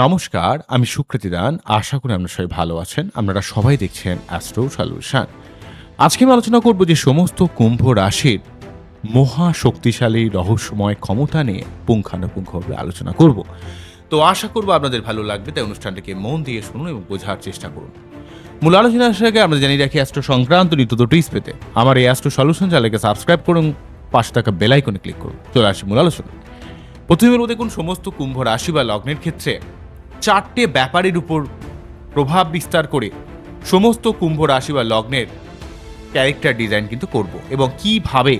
নমস্কার, আমি সুকৃতি দান। আশা করি আপনারা সবাই ভালো আছেন। আপনারা সবাই দেখছেন অ্যাস্ট্রো সলিউশন আজকে আমি আলোচনা করব যে সমস্ত কুম্ভ রাশির মহা শক্তিশালী রহস্যময় ক্ষমতা নিয়ে পুঙ্খানুপুঙ্খভাবে আলোচনা করব। তো আশা করব আপনাদের ভালো লাগবে, তাই অনুষ্ঠানটিকে মন দিয়ে শুনুন এবং বোঝার চেষ্টা করুন। মূল আলোচনা আসার আগে আমরা জানিয়ে রাখি অ্যাস্ট্রো সংক্রান্ত নিত্য টিপস পেতে। আমার এই অ্যাস্ট্রো সলিউশন চ্যানেলকে সাবস্ক্রাইব করুন, পাশে থাকা বেলাইকনে ক্লিক করুন। চলে আসি মূল আলোচনা প্রথমে বলব দেখুন, সমস্ত কুম্ভ রাশি বা লগ্নের ক্ষেত্রে চারটে ব্যাপারের উপর প্রভাব বিস্তার করে সমস্ত কুম্ভ রাশি বা লগ্নের ক্যারেক্টার ডিজাইন কিন্তু করব এবং কীভাবে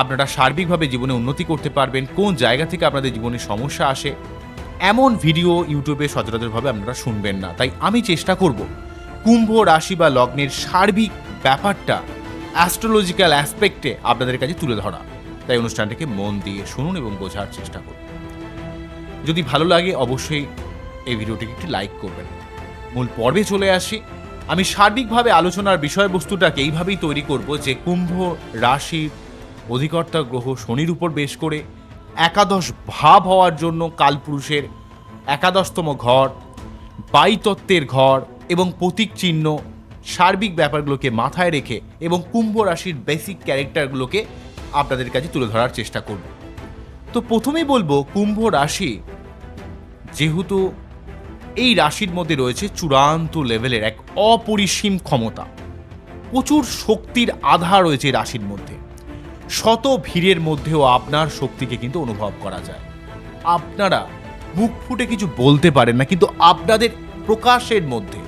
আপনারা সার্বিকভাবে জীবনে উন্নতি করতে পারবেন, কোন জায়গা থেকে আপনাদের জীবনে সমস্যা আসে, এমন ভিডিও ইউটিউবে সচরাচরভাবে আপনারা শুনবেন না। তাই আমি চেষ্টা করব কুম্ভ রাশি বা লগ্নের সার্বিক ব্যাপারটা অ্যাস্ট্রোলজিক্যাল অ্যাসপেক্টে আপনাদের কাছে তুলে ধরা। তাই অনুষ্ঠানটাকে মন দিয়ে শুনুন এবং বোঝার চেষ্টা করুন। যদি ভালো লাগে অবশ্যই এই ভিডিওটিকে একটি লাইক করবেন। মূল পর্বে চলে আসি। আমি সার্বিকভাবে আলোচনার বিষয়বস্তুটাকে এইভাবেই তৈরি করব যে কুম্ভ রাশির অধিকর্তা গ্রহ শনির উপর বেশ করে একাদশ ভাব হওয়ার জন্য কালপুরুষের একাদশতম ঘর বাইতত্ত্বের ঘর এবং প্রতীক চিহ্ন সার্বিক ব্যাপারগুলোকে মাথায় রেখে এবং কুম্ভ রাশির বেসিক ক্যারেক্টারগুলোকে আপনাদের কাছে তুলে ধরার চেষ্টা করব। তো প্রথমেই বলব, কুম্ভ রাশি যেহেতু এই রাশির মধ্যে রয়েছে চূড়ান্ত লেভেলের এক অপরিসীম ক্ষমতা। প্রচুর শক্তির আধা রয়েছে রাশির মধ্যে। শত ভিড়ের মধ্যেও আপনার শক্তিকে কিন্তু অনুভব করা যায়। আপনারা মুখ ফুটে কিছু বলতে পারেন না, কিন্তু আপনাদের প্রকাশের মধ্যে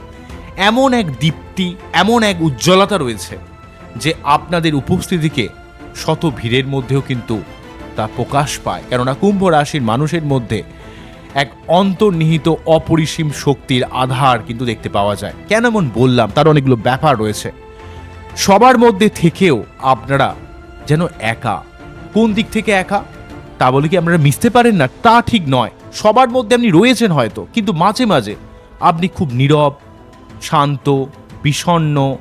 এমন এক দীপ্তি, এমন এক উজ্জ্বলতা রয়েছে যে আপনাদের উপস্থিতিকে শত ভিড়ের মধ্যেও কিন্তু তা প্রকাশ পায়। কেননা কুম্ভ রাশির মানুষের মধ্যে এক অন্তর্নিহিত অপরিসীম শক্তির আধার কিন্তু দেখতে পাওয়া যায়। কেন এমন বললাম? তার অনেকগুলো ব্যাপার রয়েছে। সবার মধ্যে থেকেও আপনারা যেন একা। কোন দিক থেকে একা? তা বলে কি আপনারা মিশতে পারেন না? তা ঠিক নয়। সবার মধ্যে আপনি রয়েছেন হয়তো, কিন্তু মাঝে মাঝে আপনি খুব নীরব, শান্ত, বিষণ্ণ।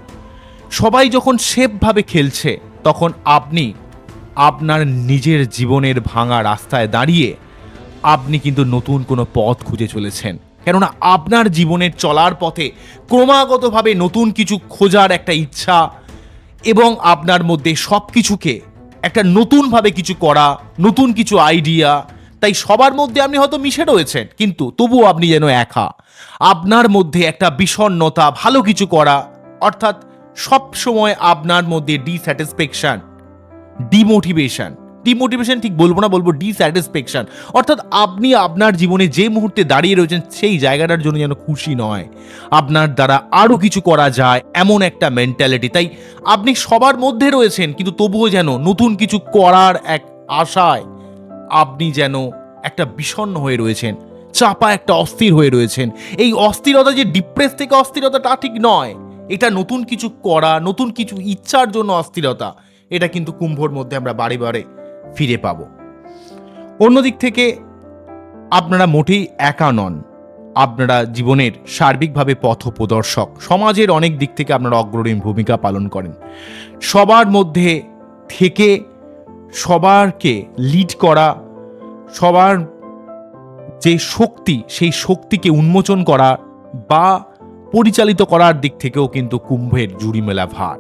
সবাই যখন সেফভাবে খেলছে, তখন আপনি আপনার নিজের জীবনের ভাঙা রাস্তায় দাঁড়িয়ে আপনি কিন্তু নতুন কোনো পথ খুঁজে চলেছেন। কেননা আপনার জীবনের চলার পথে ক্রমাগতভাবে নতুন কিছু খোঁজার একটা ইচ্ছা এবং আপনার মধ্যে সব কিছুকে একটা নতুনভাবে কিছু করা, নতুন কিছু আইডিয়া তাই সবার মধ্যে আপনি হয়তো মিশে রয়েছেন, কিন্তু তবুও আপনি যেন একা। আপনার মধ্যে একটা বিষণ্ণতা, ভালো কিছু করা, অর্থাৎ সব সময় আপনার মধ্যে ডিস্যাটিসফ্যাকশন ডিমোটিভেশন ডিমোটিভেশন ঠিক বলব না, বলব ডিস্যাটিসফ্যাকশন অর্থাৎ আপনি আপনার জীবনে যে মুহূর্তে দাঁড়িয়ে রয়েছেন, সেই জায়গাটার জন্য যেন খুশি নয়। আপনার দ্বারা আরও কিছু করা যায়, এমন একটা মেন্টালিটি তাই আপনি সবার মধ্যে রয়েছেন, কিন্তু তবুও যেন নতুন কিছু করার এক আশায় আপনি যেন একটা বিষণ্ণ হয়ে রয়েছেন, চাপা একটা অস্থির হয়ে রয়েছেন। এই অস্থিরতা যে ডিপ্রেস থেকে অস্থিরতা, তা ঠিক নয়। এটা নতুন কিছু করা, নতুন কিছু ইচ্ছার জন্য অস্থিরতা। এটা কিন্তু কুম্ভর মধ্যে আমরা বারে বারে ফিরে পাব। অন্যদিক থেকে, আপনারা মোটেই একা নন। আপনারা জীবনের সার্বিকভাবে পথপ্রদর্শক। সমাজের অনেক দিক থেকে আপনারা অগ্রণী ভূমিকা পালন করেন। সবার মধ্যে থেকে সবারকে লিড করা, সবার যে শক্তি, সেই শক্তিকে উন্মোচন করা বা পরিচালিত করার দিক থেকেও কিন্তু কুম্ভের জুড়ি মেলা ভার।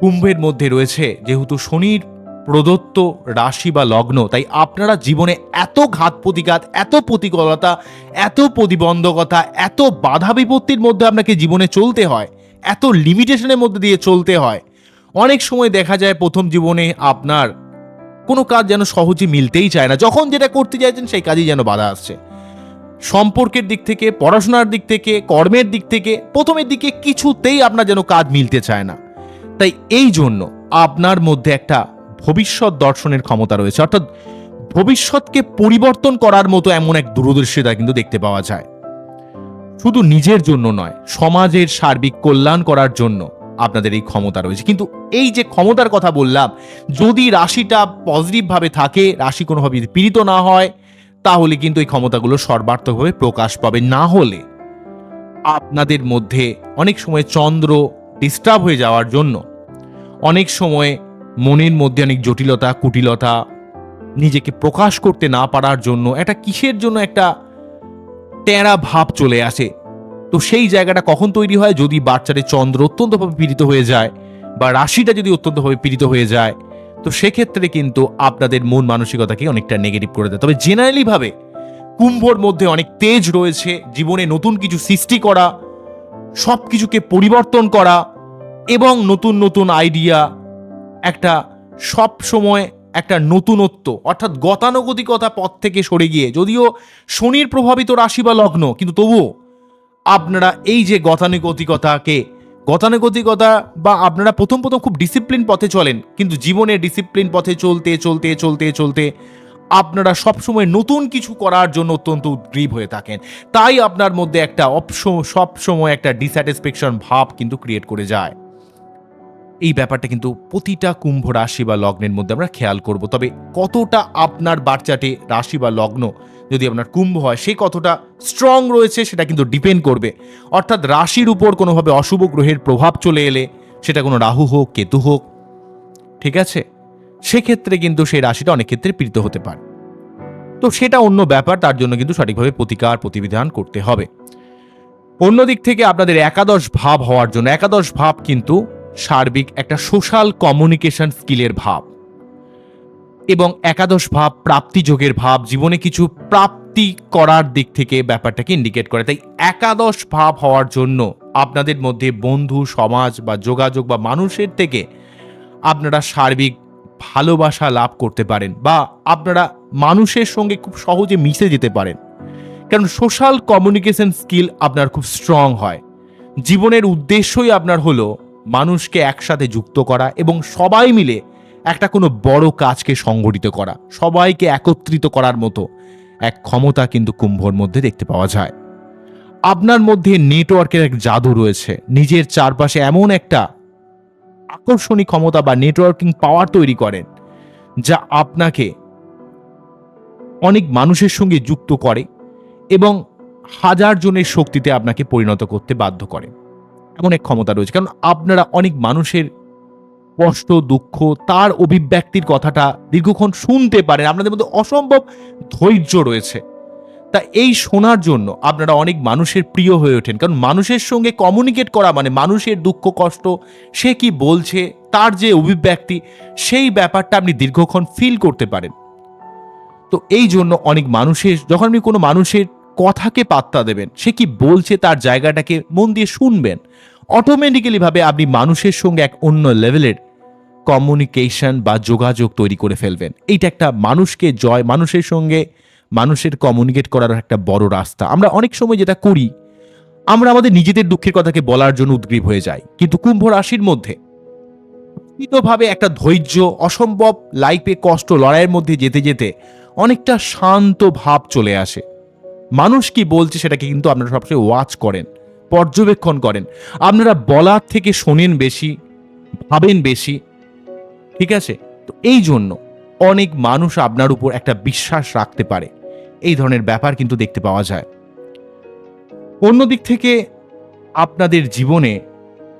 কুম্ভের মধ্যে রয়েছে, যেহেতু শনির প্রদত্ত রাশি বা লগ্ন, তাই আপনারা জীবনে এত ঘাত প্রতিঘাত, এত প্রতিকূলতা, এত প্রতিবন্ধকতা, এত বাধা বিপত্তির মধ্যে আপনাকে জীবনে চলতে হয়, এত লিমিটেশনের মধ্যে দিয়ে চলতে হয়। অনেক সময় দেখা যায় প্রথম জীবনে আপনার কোনো কাজ যেন সহজে মিলতেই চায় না, যখন যেটা করতে চাইছেন সেই কাজেই যেন বাধা আসছে। সম্পর্কের দিক থেকে, পড়াশোনার দিক থেকে, কর্মের দিক থেকে, প্রথমের দিকে কিছুতেই আপনার যেন কাজ মিলতে চায় না। তাই এই জন্য আপনার মধ্যে একটা ভবিষ্যৎ দর্শনের ক্ষমতা রয়েছে। অর্থাৎ ভবিষ্যৎকে পরিবর্তন করার মতো এমন এক দূরদর্শিতা কিন্তু দেখতে পাওয়া যায়। শুধু নিজের জন্য নয়, সমাজের সার্বিক কল্যাণ করার জন্য আপনাদের এই ক্ষমতা রয়েছে। কিন্তু এই যে ক্ষমতার কথা বললাম, যদি রাশিটা পজিটিভভাবে থাকে, রাশি কোনোভাবে পীড়িত না হয়, তাহলে কিন্তু এই ক্ষমতাগুলো সর্বার্থকভাবে প্রকাশ পাবে। না হলে আপনাদের মধ্যে অনেক সময় চন্দ্র ডিস্টার্ব হয়ে যাওয়ার জন্য, অনেক সময় মনের মধ্যে অনেক জটিলতা, কুটিলতা, নিজেকে প্রকাশ করতে না পারার জন্য একটা কিসের জন্য একটা ট্যাঁড়া ভাব চলে আসে। তো সেই জায়গাটা কখন তৈরি হয়? যদি বাচ্চাদের চন্দ্র অত্যন্তভাবে পীড়িত হয়ে যায় বা রাশিটা যদি অত্যন্তভাবে পীড়িত হয়ে যায়, তো সেক্ষেত্রে কিন্তু আপনাদের মন মানসিকতাকে অনেকটা নেগেটিভ করে দেয়। তবে জেনারেলিভাবে কুম্ভর মধ্যে অনেক তেজ রয়েছে, জীবনে নতুন কিছু সৃষ্টি করা সব কিছুকে পরিবর্তন করা এবং নতুন নতুন আইডিয়া একটা সব সময় একটা নতুনত্ব, অর্থাৎ গতানুগতিকতা পথ থেকে সরে গিয়ে, যদিও শনির প্রভাবিত রাশি বা লগ্ন, কিন্তু তবুও আপনারা এই যে গতানুগতিকতাকে, গতানুগতিকতা বা আপনারা প্রথম প্রথম খুব ডিসিপ্লিন পথে চলেন, কিন্তু জীবনে ডিসিপ্লিন পথে চলতে চলতে চলতে চলতে আপনারা সবসময় নতুন কিছু করার জন্য অত্যন্ত উদ্গ্রীব হয়ে থাকেন। তাই আপনার মধ্যে একটা অপস, সবসময় একটা ডিস্যাটিসফ্যাকশন ভাব কিন্তু ক্রিয়েট করে যায়। এই ব্যাপারটা কিন্তু প্রতিটা কুম্ভ রাশি বা লগ্নের মধ্যে আমরা খেয়াল করব। তবে কতটা আপনার বাচ্চাটে রাশি বা লগ্ন যদি আপনার কুম্ভ হয়, সে কতটা স্ট্রং রয়েছে সেটা কিন্তু ডিপেন্ড করবে। অর্থাৎ রাশির উপর কোনোভাবে অশুভ গ্রহের প্রভাব চলে এলে সেটা কোনো রাহু হোক, কেতু হোক, ঠিক আছে? সেক্ষেত্রে কিন্তু সেই রাশিটা অনেক ক্ষেত্রে পীড়িত হতে পারে। তো সেটা অন্য ব্যাপার, তার জন্য কিন্তু সঠিকভাবে প্রতিকার প্রতিবিধান করতে হবে। অন্যদিক থেকে আপনাদের একাদশ ভাব হওয়ার জন্য, একাদশ ভাব কিন্তু সার্বিক একটা সোশ্যাল কমিউনিকেশন স্কিলের ভাব এবং একাদশ ভাব প্রাপ্তি যোগের ভাব, জীবনে কিছু প্রাপ্তি করার দিক থেকে ব্যাপারটাকে ইন্ডিকেট করে। তাই একাদশ ভাব হওয়ার জন্য আপনাদের মধ্যে বন্ধু, সমাজ বা যোগাযোগ বা মানুষের থেকে আপনারা সার্বিক ভালোবাসা লাভ করতে পারেন বা আপনারা মানুষের সঙ্গে খুব সহজে মিশে যেতে পারেন। কারণ সোশ্যাল কমিউনিকেশন স্কিল আপনার খুব স্ট্রং হয়। জীবনের উদ্দেশ্যই আপনার হলো মানুষকে একসাথে যুক্ত করা এবং সবাই মিলে একটা কোনো বড় কাজকে সংগঠিত করা, সবাইকে একত্রিত করার মতো এক ক্ষমতা কিন্তু কুম্ভর মধ্যে দেখতে পাওয়া যায়। আপনার মধ্যে নেটওয়ার্কের এক জাদু রয়েছে। নিজের চারপাশে এমন একটা আকর্ষণী ক্ষমতা বা নেটওয়ার্কিং পাওয়ার তৈরি করেন, যা আপনাকে অনেক মানুষের সঙ্গে যুক্ত করে এবং হাজার জনের শক্তিতে আপনাকে পরিণত করতে বাধ্য করে। এমন এক ক্ষমতা রয়েছে। কারণ আপনারা অনেক মানুষের কষ্ট, দুঃখ, তার অভিব্যক্তির কথাটা দীর্ঘক্ষণ শুনতে পারেন। আপনাদের মধ্যে অসম্ভব ধৈর্য রয়েছে। তা এই শোনার জন্য আপনারা অনেক মানুষের প্রিয় হয়ে ওঠেন। কারণ মানুষের সঙ্গে কমিউনিকেট করা মানে মানুষের দুঃখ, কষ্ট, সে কি বলছে, তার যে অভিব্যক্তি, সেই ব্যাপারটা আপনি দীর্ঘক্ষণ ফিল করতে পারেন। তো এই জন্য অনেক মানুষের, যখন আপনি কোনো মানুষের কথাকে পাত্তা দেবেন। সে কি বলছে তার জায়গাটাকে মন দিয়ে শুনবেন? অটোমেটিক্যালি ভাবে আপনি মানুষের সঙ্গে এক অন্য লেভেলের কমিউনিকেশন বা যোগাযোগ তৈরি করে ফেলবেন। এইটা একটা মানুষকে জয়, মানুষের সঙ্গে মানুষের কমিউনিকেট করার একটা বড় রাস্তা। আমরা অনেক সময় যেটা করি, আমরা আমাদের নিজেদের দুঃখের কথাকে বলার জন্য উদ্গ্রীব হয়ে যাই। কিন্তু কুম্ভ রাশির মধ্যে ভাবে একটা ধৈর্য, অসম্ভব লাইফে কষ্ট লড়াইয়ের মধ্যে যেতে যেতে অনেকটা শান্ত ভাব চলে আসে। মানুষ কি বলছে সেটাকে কিন্তু আপনারা সবচেয়ে ওয়াচ করেন, পর্যবেক্ষণ করেন। আপনারা বলার থেকে শোনেন বেশি, ভাবেন বেশি, ঠিক আছে? তো এই জন্য অনেক মানুষ আপনার উপর একটা বিশ্বাস রাখতে পারে। এই ধরনের ব্যাপার কিন্তু দেখতে পাওয়া যায়। অন্যদিক থেকে আপনাদের জীবনে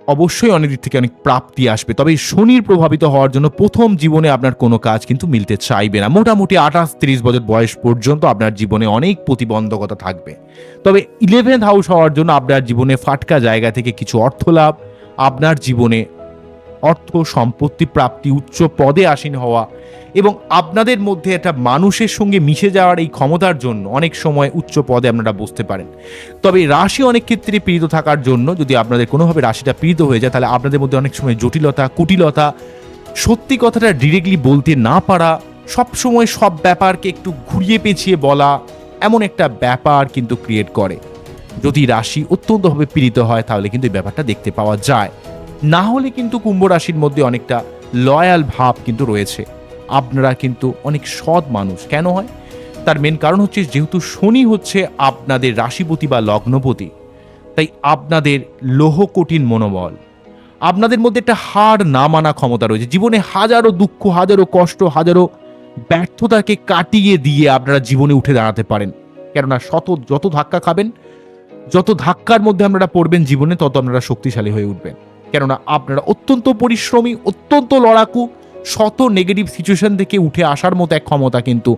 অবশ্যই অনেক দিক থেকে অনেক প্রাপ্তি আসবে। তবে শনির প্রভাবিত হওয়ার জন্য প্রথম জীবনে আপনার কোনো কাজ কিন্তু মিলতে চাইবে না। মোটামুটি আঠাশ তিরিশ বছর বয়স পর্যন্ত আপনার জীবনে অনেক প্রতিবন্ধকতা থাকবে। তবে ইলেভেন্থ হাউস হওয়ার জন্য আপনার জীবনে ফাটকা জায়গা থেকে কিছু অর্থ লাভ আপনার জীবনে অর্থ সম্পত্তি প্রাপ্তি উচ্চ পদে আসীন হওয়া এবং আপনাদের মধ্যে একটা মানুষের সঙ্গে মিশে যাওয়ার এই ক্ষমতার জন্য অনেক সময় উচ্চ পদে আপনারা বসতে পারেন। তবে রাশি অনেক ক্ষেত্রে পীড়িত থাকার জন্য যদি আপনাদের কোনোভাবে রাশিটা পীড়িত হয়ে যায়, তাহলে আপনাদের মধ্যে অনেক সময় জটিলতা, কুটিলতা, সত্যি কথাটা ডিরেক্টলি বলতে না পারা সব সময় সব ব্যাপারকে একটু ঘুরিয়ে পেঁচিয়ে বলা এমন একটা ব্যাপার কিন্তু ক্রিয়েট করে। যদি রাশি অত্যন্তভাবে পীড়িত হয়, তাহলে কিন্তু এই ব্যাপারটা দেখতে পাওয়া যায়। না হলে কিন্তু কুম্ভ রাশির মধ্যে অনেকটা লয়াল ভাব কিন্তু রয়েছে। আপনারা কিন্তু অনেক সৎ মানুষ। কেন হয়? তার মেন কারণ হচ্ছে যেহেতু শনি হচ্ছে আপনাদের রাশিপতি বা লগ্নপতি, তাই আপনাদের লোহ কঠিন মনোবল। আপনাদের মধ্যে একটা হার না মানা ক্ষমতা রয়েছে। জীবনে হাজারো দুঃখ, হাজারো কষ্ট, হাজারো ব্যর্থতাকে কাটিয়ে দিয়ে আপনারা জীবনে উঠে দাঁড়াতে পারেন। কেননা শত, যত ধাক্কা খাবেন, যত ধাক্কার মধ্যে আপনারা পড়বেন জীবনে, তত আপনারা শক্তিশালী হয়ে উঠবেন। কেননা আপনারা অত্যন্ত পরিশ্রমী, অত্যন্ত লড়াকু, শত নেগেটিভ সিচুয়েশন থেকে উঠে আসার মতো এক ক্ষমতা কিন্তু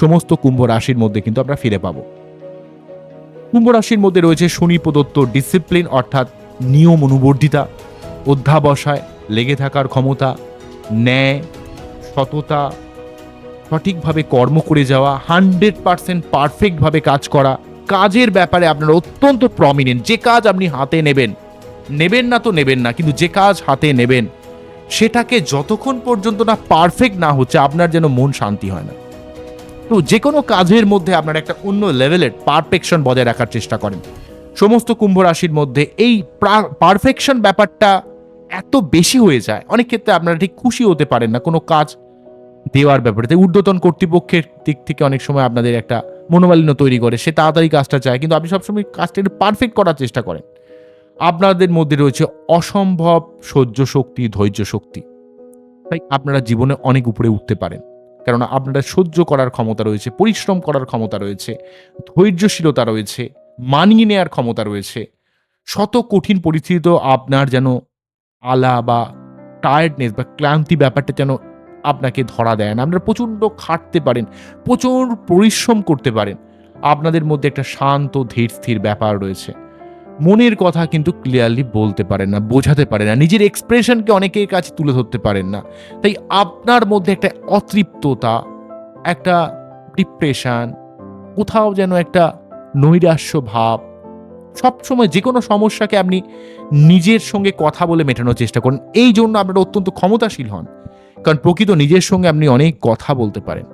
সমস্ত কুম্ভ রাশির মধ্যে কিন্তু আমরা ফিরে পাবো। কুম্ভ রাশির মধ্যে রয়েছে শনি প্রদত্ত ডিসিপ্লিন অর্থাৎ নিয়ম অনুবর্ধিতা, অধ্যাবসায়, লেগে থাকার ক্ষমতা, ন্যায়, সততা, সঠিকভাবে কর্ম করে যাওয়া হান্ড্রেড পার্সেন্ট পারফেক্টভাবে কাজ করা, কাজের ব্যাপারে আপনার অত্যন্ত প্রমিনেন্ট যে কাজ আপনি হাতে নেবেন নেবেন না তো নেবেন না, কিন্তু যে কাজ হাতে নেবেন, সেটাকে যতক্ষণ পর্যন্ত না পারফেক্ট না হচ্ছে, আপনার যেন মন শান্তি হয় না। তো যে কোনো কাজের মধ্যে আপনার একটা অন্য লেভেলের পারফেকশন বজায় রাখার চেষ্টা করেন। সমস্ত কুম্ভ রাশির মধ্যে এই পারফেকশন ব্যাপারটা এত বেশি হয়ে যায়, অনেক ক্ষেত্রে আপনারা ঠিক খুশি হতে পারেন না কোনো কাজ দেওয়ার ব্যাপারে। তাই কর্তৃপক্ষের দিক থেকে অনেক সময় আপনাদের একটা মনোমালিন্য তৈরি করে, সে তাড়াতাড়ি কাজটা চায়, কিন্তু আপনি সবসময় কাজটা পারফেক্ট করার চেষ্টা করেন। আপনাদের মধ্যে রয়েছে অসম্ভব সহ্য শক্তি, ধৈর্য শক্তি। তাই আপনারা জীবনে অনেক উপরে উঠতে পারেন। কেননা আপনারা সহ্য করার ক্ষমতা রয়েছে, পরিশ্রম করার ক্ষমতা রয়েছে, ধৈর্যশীলতা রয়েছে, মানিয়ে নেওয়ার ক্ষমতা রয়েছে। শত কঠিন পরিস্থিতিতেও আপনার যেন আলা বা টায়ার্ডনেস বা ক্লান্তি ব্যাপারটা যেন আপনাকে ধরা দেয় না। আপনারা প্রচণ্ড খাটতে পারেন, প্রচুর পরিশ্রম করতে পারেন। আপনাদের মধ্যে একটা শান্ত, ধীর, স্থির ব্যাপার রয়েছে। মনের কথা কিন্তু ক্লিয়ারলি বলতে পারেন না, বোঝাতে পারেন না, নিজের এক্সপ্রেশনকে অনেকের কাছে তুলে ধরতে পারেন না। তাই আপনার মধ্যে একটা অতৃপ্ততা, একটা ডিপ্রেশন কোথাও যেন একটা নৈরাশ্য ভাব, সবসময় যে কোনো সমস্যাকে আপনি নিজের সঙ্গে কথা বলে মেটানোর চেষ্টা করেন। এই জন্য আপনারা অত্যন্ত ক্ষমতাশীল হন। কারণ প্রকৃত নিজের সঙ্গে আপনি অনেক কথা বলতে পারেন।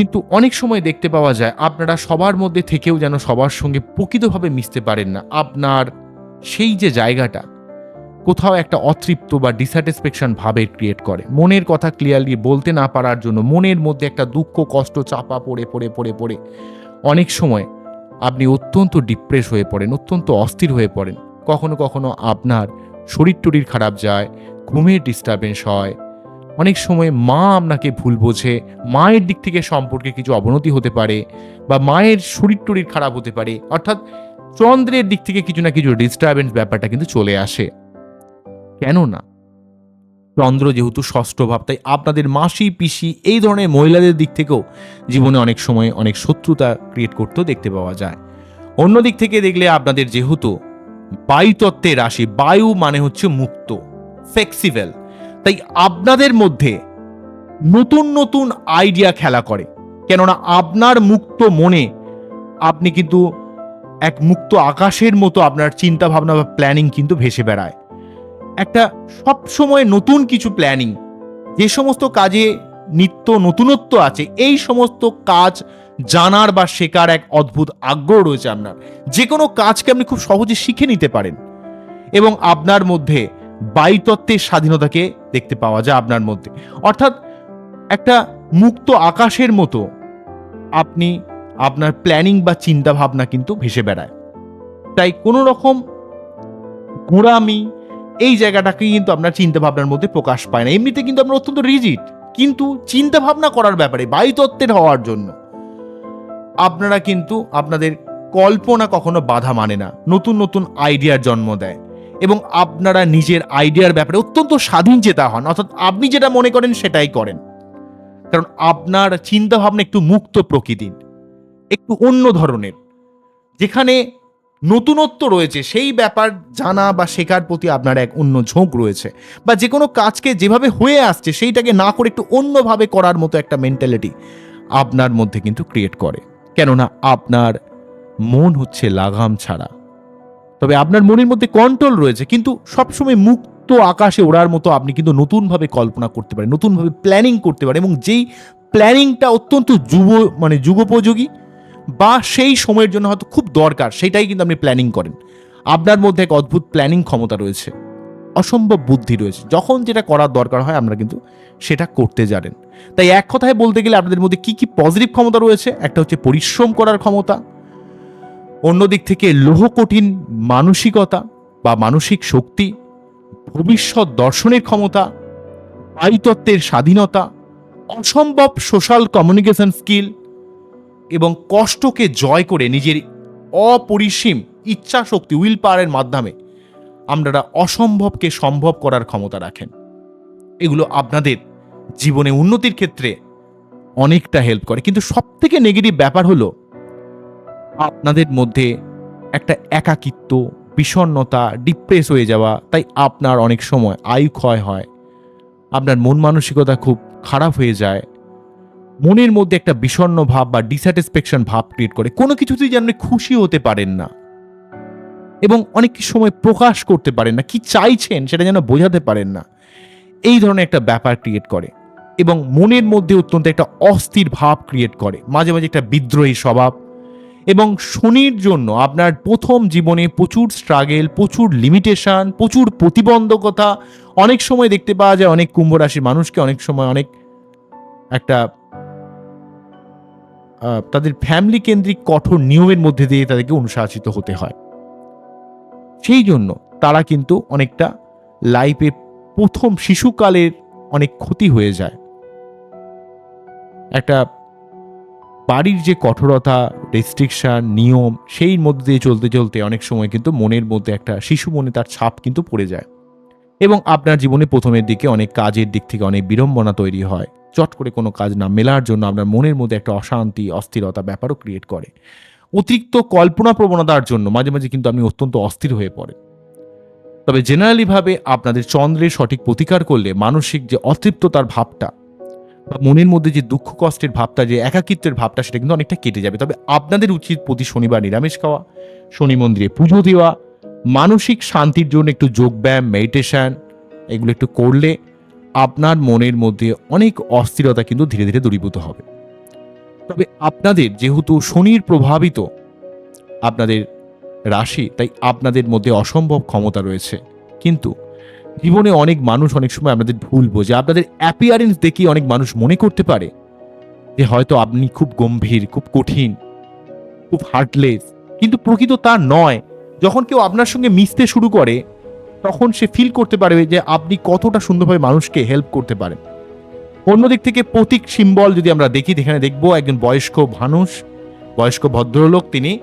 কিন্তু অনেক সময় দেখতে পাওয়া যায়, আপনারা সবার মধ্যে থেকেও যেন সবার সঙ্গে প্রকৃতভাবে মিশতে পারেন না। আপনার সেই যে জায়গাটা, কোথাও একটা অতৃপ্ত বা ডিস্যাটিসফ্যাকশন ভাবে ক্রিয়েট করে। মনের কথা ক্লিয়ারলি বলতে না পারার জন্য মনের মধ্যে একটা দুঃখ, কষ্ট, চাপা পড়ে পড়ে পড়ে পড়ে। অনেক সময় আপনি অত্যন্ত ডিপ্রেস হয়ে পড়েন, অত্যন্ত অস্থির হয়ে পড়েন। কখনো কখনো আপনার শরীর টরির খারাপ যায়, ঘুমের ডিস্টারবেন্স হয় অনেক সময় মা আপনাকে ভুল বোঝে, মায়ের দিক থেকে সম্পর্কে কিছু অবনতি হতে পারে বা মায়ের শরীর টরির খারাপ হতে পারে, অর্থাৎ চন্দ্রের দিক থেকে কিছু না কিছু ডিস্টারবেন্স ব্যাপারটা কিন্তু চলে আসে। কেন না চন্দ্র যেহেতু ষষ্ঠ ভাব, তাই আপনাদের মাসি, পিসি এই ধরনের মহিলাদের দিক থেকেও জীবনে অনেক সময় অনেক শত্রুতা ক্রিয়েট করতেও দেখতে পাওয়া যায়। অন্য দিক থেকে দেখলে আপনাদের যেহেতু বায়ুতত্ত্বের রাশি, বায়ু মানে হচ্ছে মুক্ত ফ্লেক্সিবল তাই আপনাদের মধ্যে নতুন নতুন আইডিয়া খেলা করে। কেননা আপনার মুক্ত মনে আপনি কিন্তু এক মুক্ত আকাশের মতো আপনার চিন্তা ভাবনা বা প্ল্যানিং কিন্তু ভেসে বেড়ায়। একটা সব সময় নতুন কিছু প্ল্যানিং যে সমস্ত কাজে নিত্য নতুনত্ব আছে, এই সমস্ত কাজ জানার বা শেখার এক অদ্ভুত আগ্রহ রয়েছে আপনার। যে কোনো কাজকে আপনি খুব সহজে শিখে নিতে পারেন। এবং আপনার মধ্যে বায়ুতত্ত্বের স্বাধীনতাকে দেখতে পাওয়া যায় আপনার মধ্যে। অর্থাৎ একটা মুক্ত আকাশের মতো আপনি আপনার প্ল্যানিং বা চিন্তা ভাবনা কিন্তু ভেসে বেড়ায়। তাই কোনো রকম গোড়ামি এই জায়গাটাকে কিন্তু আপনার চিন্তা ভাবনার মধ্যে প্রকাশ পায় না। এমনিতে কিন্তু আপনার অত্যন্ত রিজিট কিন্তু চিন্তা ভাবনা করার ব্যাপারে, বায়ুতত্ত্বের হওয়ার জন্য আপনারা কিন্তু আপনাদের কল্পনা কখনো বাধা মানে না। নতুন নতুন আইডিয়ার জন্ম দেয়। এবং আপনারা নিজের আইডিয়ার ব্যাপারে অত্যন্ত স্বাধীন চেতা হন, অর্থাৎ আপনি যেটা মনে করেন সেটাই করেন। কারণ আপনার চিন্তাভাবনা একটু মুক্ত প্রকৃতির, একটু অন্য ধরনের। যেখানে নতুনত্ব রয়েছে, সেই ব্যাপার জানা বা শেখার প্রতি আপনার এক অন্য ঝোঁক রয়েছে। বা যে কোনো কাজকে যেভাবে হয়ে আসছে, সেইটাকে না করে একটু অন্যভাবে করার মতো একটা মেন্টালিটি আপনার মধ্যে কিন্তু ক্রিয়েট করে। কেননা আপনার মন হচ্ছে লাগাম ছাড়া। তবে আপনার মনের মধ্যে কন্ট্রোল রয়েছে, কিন্তু সবসময় মুক্ত আকাশে ওড়ার মতো আপনি কিন্তু নতুনভাবে কল্পনা করতে পারেন, নতুনভাবে প্ল্যানিং করতে পারেন এবং যেই প্ল্যানিংটা অত্যন্ত যুব মানে যুগোপযোগী বা সেই সময়ের জন্য হয়তো খুব দরকার, সেটাই কিন্তু আপনি প্ল্যানিং করেন। আপনার মধ্যে এক অদ্ভুত প্ল্যানিং ক্ষমতা রয়েছে, অসম্ভব বুদ্ধি রয়েছে, যখন যেটা করার দরকার হয় আমরা কিন্তু সেটা করতে জানেন। তাই এক কথায় বলতে গেলে আপনাদের মধ্যে কি কি পজিটিভ ক্ষমতা রয়েছে, একটা হচ্ছে পরিশ্রম করার ক্ষমতা অন্যদিক থেকে লোহ কঠিন মানসিকতা বা মানসিক শক্তি, ভবিষ্যৎ দর্শনের ক্ষমতা বায়ুতত্ত্বের স্বাধীনতা, অসম্ভব সোশ্যাল কমিউনিকেশন স্কিল এবং কষ্টকে জয় করে নিজের অপরিসীম ইচ্ছা শক্তি উইল পাওয়ারের মাধ্যমে আপনারা অসম্ভবকে সম্ভব করার ক্ষমতা রাখেন। এগুলো আপনাদের জীবনে উন্নতির ক্ষেত্রে অনেকটা হেল্প করে। কিন্তু সব থেকে নেগেটিভ ব্যাপার হলো আপনাদের মধ্যে একটা একাকিত্ব, বিষণ্ণতা ডিপ্রেস হয়ে যাওয়া, তাই আপনার অনেক সময় আয়ু ক্ষয় হয়। আপনার মন মানসিকতা খুব খারাপ হয়ে যায়। মনের মধ্যে একটা বিষণ্ণ ভাব বা ডিস্যাটিসফ্যাকশন ভাব ক্রিয়েট করে। কোনো কিছুতেই যেন খুশি হতে পারেন না। এবং অনেক সময় প্রকাশ করতে পারেন না। কি চাইছেন সেটা যেন বোঝাতে পারেন না। এই ধরনের একটা ব্যাপার ক্রিয়েট করে। এবং মনের মধ্যে অত্যন্ত একটা অস্থির ভাব ক্রিয়েট করে। মাঝে মাঝে একটা বিদ্রোহী স্বভাব। এবং শনির জন্য আপনার প্রথম জীবনে প্রচুর স্ট্রাগেল প্রচুর লিমিটেশন প্রচুর প্রতিবন্ধকতা। অনেক সময় দেখতে পাওয়া যায় অনেক কুম্ভ রাশির মানুষকে, অনেক সময় অনেক একটা তাদের ফ্যামিলি কেন্দ্রিক কঠোর নিয়মের মধ্যে দিয়ে তাদেরকে অনুশাসিত হতে হয়। সেই জন্য তারা কিন্তু অনেকটা লাইফে প্রথম শিশুকালের অনেক ক্ষতি হয়ে যায়। একটা বাড়ির যে কঠোরতা রেস্ট্রিকশন নিয়ম, সেই মধ্যে দিয়ে চলতে চলতে অনেক সময় কিন্তু মনের মধ্যে একটা শিশু মনে তার ছাপ কিন্তু পড়ে যায়। এবং আপনার জীবনে প্রথমের দিকে অনেক কাজের দিক থেকে অনেক বিড়ম্বনা তৈরি হয়। চট করে কোনো কাজ না মেলার জন্য আপনার মনের মধ্যে একটা অশান্তি, অস্থিরতা ব্যাপারও ক্রিয়েট করে। অতিরিক্ত কল্পনা প্রবণতার জন্য মাঝে মাঝে কিন্তু আপনি অত্যন্ত অস্থির হয়ে পড়েন। তবে জেনারেলিভাবে আপনাদের চন্দ্রের সঠিক প্রতিকার করলে মানসিক যে অতৃপ্ততার ভাবটা বা মনের মধ্যে যে দুঃখ, কষ্টের ভাবটা, যে একাকিত্বের ভাবটা, সেটা কিন্তু অনেকটা কেটে যাবে। তবে আপনাদের উচিত প্রতি শনিবার নিরামিষ খাওয়া, শনি মন্দিরে পুজো দেওয়া, মানসিক শান্তির জন্য একটু যোগব্যায়াম মেডিটেশন এগুলো একটু করলে আপনার মনের মধ্যে অনেক অস্থিরতা কিন্তু ধীরে ধীরে দূরীভূত হবে। তবে আপনাদের যেহেতু শনির প্রভাবিত আপনাদের রাশি, তাই আপনাদের মধ্যে অসম্ভব ক্ষমতা রয়েছে। কিন্তু জীবনে অনেক মানুষ অনেক সময় আপনাদের ভুল বোঝে। আপনাদের অ্যাপিয়ারেন্স দেখে অনেক মানুষ মনে করতে পারে যে হয়তো আপনি খুব গম্ভীর, খুব কঠিন, খুব হার্টলেস কিন্তু প্রকৃত তা নয়। যখন কেউ আপনার সঙ্গে মিশতে শুরু করে, তখন সে ফিল করতে পারবে যে আপনি কতটা সুন্দরভাবে মানুষকে হেল্প করতে পারেন। অন্যদিক থেকে প্রতীক সিম্বল যদি আমরা দেখি এখানে দেখব একজন বয়স্ক মানুষ, বয়স্ক ভদ্রলোক, তিনি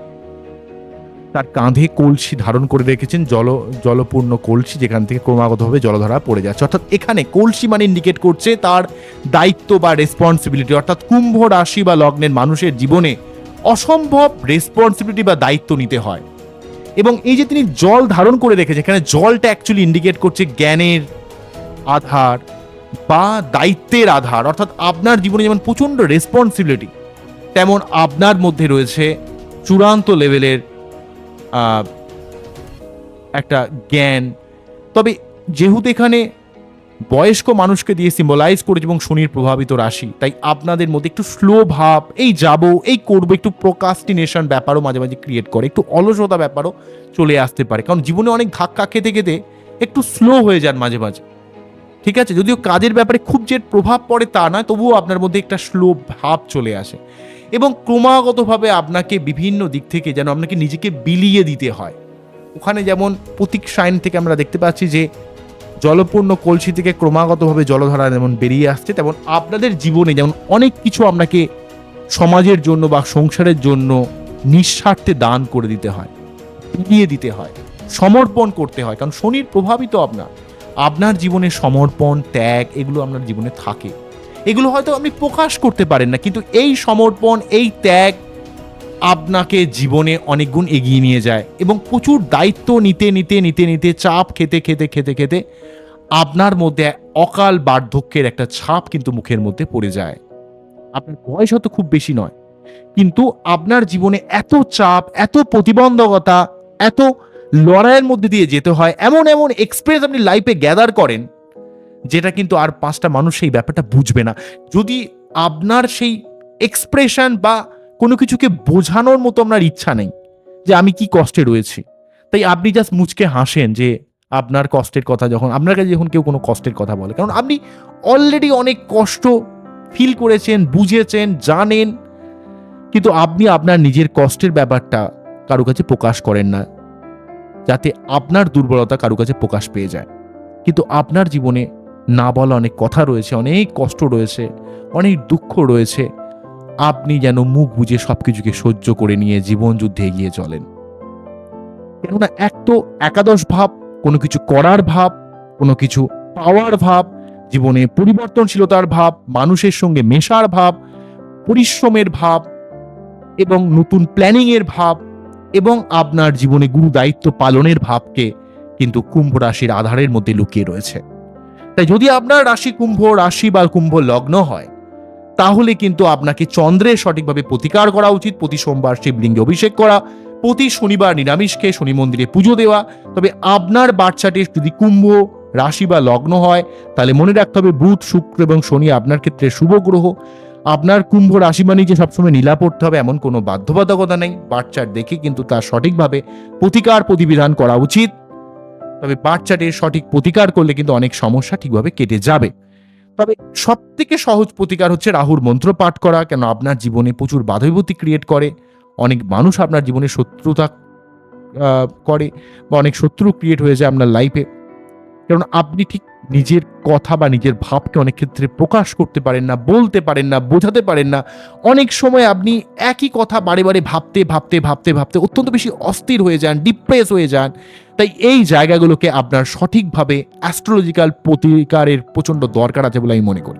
তার কাঁধে কলসি ধারণ করে রেখেছেন, জল, জলপূর্ণ কলসি, যেখান থেকে ক্রমাগতভাবে জলধারা পড়ে যাচ্ছে। অর্থাৎ এখানে কলসি মানে ইন্ডিকেট করছে তার দায়িত্ব বা রেসপন্সিবিলিটি অর্থাৎ কুম্ভ রাশি বা লগ্নের মানুষের জীবনে অসম্ভব রেসপন্সিবিলিটি বা দায়িত্ব নিতে হয়। এবং এই যে তিনি জল ধারণ করে রেখেছে এখানে জলটা অ্যাকচুয়ালি ইন্ডিকেট করছে জ্ঞানের আধার বা দায়িত্বের আধার। অর্থাৎ আপনার জীবনে যেমন প্রচণ্ড রেসপন্সিবিলিটি তেমন আপনার মধ্যে রয়েছে চূড়ান্ত লেভেলের একটা জ্ঞান। তবে যেহেতু এখানে বয়স্ক মানুষকে দিয়ে সিম্বলাইজ করেছে এবং শনির প্রভাবিত রাশি, তাই আপনাদের মধ্যে একটু স্লো ভাব, এই যাব, এই করব, একটু প্রোকাস্টিনেশন ব্যাপারও মাঝে মাঝে ক্রিয়েট করে, একটু অলসতা ব্যাপারও চলে আসতে পারে। কারণ জীবনে অনেক ধাক্কা খেতে খেতে একটু স্লো হয়ে যান মাঝে মাঝে। ঠিক আছে? যদিও কাজের ব্যাপারে খুব যে প্রভাব পড়ে তা নয়, তবুও আপনার মধ্যে একটা স্লো ভাব চলে আসে। এবং ক্রমাগতভাবে আপনাকে বিভিন্ন দিক থেকে যেন আপনাকে নিজেকে বিলিয়ে দিতে হয়। ওখানে যেমন প্রতীক সাইন থেকে আমরা দেখতে পাচ্ছি যে, জলপূর্ণ কলসি থেকে ক্রমাগতভাবে জলধারা যেমন বেরিয়ে আসছে, তেমন আপনাদের জীবনে যেমন অনেক কিছু আপনাকে সমাজের জন্য বা সংসারের জন্য নিঃস্বার্থে দান করে দিতে হয়, বিলিয়ে দিতে হয়, সমর্পণ করতে হয়। কারণ শনির প্রভাবিত আপনার। আপনার জীবনে সমর্পণ, ত্যাগ, এগুলো আপনার জীবনে থাকে। এগুলো হয়তো আপনি প্রকাশ করতে পারেন না, কিন্তু এই সমর্পণ, এই ত্যাগ আপনাকে জীবনে অনেক গুণ এগিয়ে নিয়ে যায় এবং প্রচুর দায়িত্ব নিতে নিতে নিতে নিতে, চাপ খেতে খেতে খেতে খেতে আপনার মধ্যে অকাল বার্ধক্যের একটা ছাপ কিন্তু মুখের মধ্যে পড়ে যায়। আপনার বয়স হয়তো খুব বেশি নয়, কিন্তু আপনার জীবনে এত চাপ, এত প্রতিবন্ধকতা, এত লড়াইয়ের মধ্যে দিয়ে যেতে হয়, এমন এমন এক্সপিরিয়েন্স আপনি লাইফে গ্যাদার করেন যেটা কিন্তু আর পাঁচটা মানুষ সেই ব্যাপারটা বুঝবে না। যদি আপনার সেই এক্সপ্রেশন বা কোনো কিছুকে বোঝানোর মতো আপনার ইচ্ছা নেই যে আমি কি কষ্টে রয়েছি, তাই আপনি জাস্ট মুচকে হাসেন যে আপনার কষ্টের কথা যখন, আপনার কাছে যখন কেউ কোনো কষ্টের কথা বলে। কারণ আপনি অলরেডি অনেক কষ্ট ফিল করেছেন, বুঝেছেন, জানেন, কিন্তু আপনি আপনার নিজের কষ্টের ব্যাপারটা কারও কাছে প্রকাশ করেন না, যাতে আপনার দুর্বলতা কারও কাছে প্রকাশ পেয়ে যায়। কিন্তু আপনার জীবনে না বলা অনেক কথা রয়েছে, অনেক কষ্ট রয়েছে, অনেক দুঃখ রয়েছে। আপনি যেন মুখ বুঝে সব কিছুকে সহ্য করে নিয়ে জীবন যুদ্ধে এগিয়ে চলেন। কেননা এক তো একাদশ ভাব, কোনো কিছু করার ভাব, কোনো কিছু পাওয়ার ভাব, জীবনে পরিবর্তনশীলতার ভাব, মানুষের সঙ্গে মেশার ভাব, পরিশ্রমের ভাব এবং নতুন প্ল্যানিংয়ের ভাব এবং আপনার জীবনে গুরু দায়িত্ব পালনের ভাবকে কিন্তু কুম্ভ রাশির আধারের মধ্যে লুকিয়ে রয়েছে। তাই যদি আপনার রাশি কুম্ভ, রাশি বা কুম্ভ লগ্ন হয়, তাহলে কিন্তু আপনাকে চন্দ্রের সঠিকভাবে প্রতিকার করা উচিত। প্রতি সোমবার শিবলিঙ্গে অভিষেক করা, প্রতি শনিবার নিরামিষকে শনি মন্দিরে পুজো দেওয়া। তবে আপনার বাচ্চাটি যদি কুম্ভ, রাশি বা লগ্ন হয়, তাহলে মনে রাখতে হবে বুধ, শুক্র এবং শনি আপনার ক্ষেত্রে শুভ গ্রহ। আপনার কুম্ভ রাশি মানে যে সবসময় নীলা পড়তে হবে, এমন কোনো বাধ্যবাধকতা নেই। বাচ্চার দেখে কিন্তু তার সঠিকভাবে প্রতিকার প্রতিবিধান করা উচিত। তবে বাচ্চাটির সঠিক প্রতিকার করলে কিন্তু অনেক সমস্যা ঠিকভাবে কেটে যাবে। তবে সব থেকে সহজ প্রতিকার হচ্ছে রাহুর মন্ত্র পাঠ করা, কেন আপনার জীবনে প্রচুর বাধাবিপত্তি ক্রিয়েট করে, অনেক মানুষ আপনার জীবনে শত্রুতা করে বা অনেক শত্রু ক্রিয়েট হয়ে যায় আপনার লাইফে কারণ আপনি ঠিক নিজের কথা বা নিজের ভাবকে অনেক ক্ষেত্রে প্রকাশ করতে পারেন না, বলতে পারেন না, বোঝাতে পারেন না। অনেক সময় আপনি একই কথা বারে বারে ভাবতে ভাবতে ভাবতে ভাবতে অত্যন্ত বেশি অস্থির হয়ে যান ডিপ্রেস হয়ে যান। তাই এই জায়গাগুলোকে আপনার সঠিকভাবে অ্যাস্ট্রোলজিক্যাল প্রতিকারের প্রচণ্ড দরকার আছে বলে আমি মনে করি।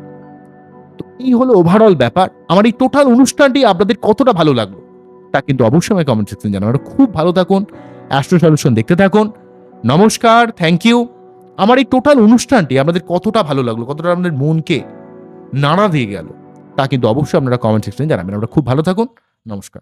তো এই হলো ওভারঅল ব্যাপার। আমার এই টোটাল অনুষ্ঠানটি আপনাদের কতটা ভালো লাগল, তা কিন্তু অবশ্যই আমাকে কমেন্ট সেকশন জানাবেন খুব ভালো থাকুন অ্যাস্ট্রো সলিউশন দেখতে থাকুন। নমস্কার থ্যাংক ইউ আমার এই টোটাল অনুষ্ঠানটি আপনাদের কতটা ভালো লাগল, কতটা আপনাদের মনকে নাড়া দিয়ে গেল, তা কিন্তু অবশ্যই আপনারা কমেন্ট সেকশনে জানাবেন। আমরা খুব ভালো থাকুন, নমস্কার।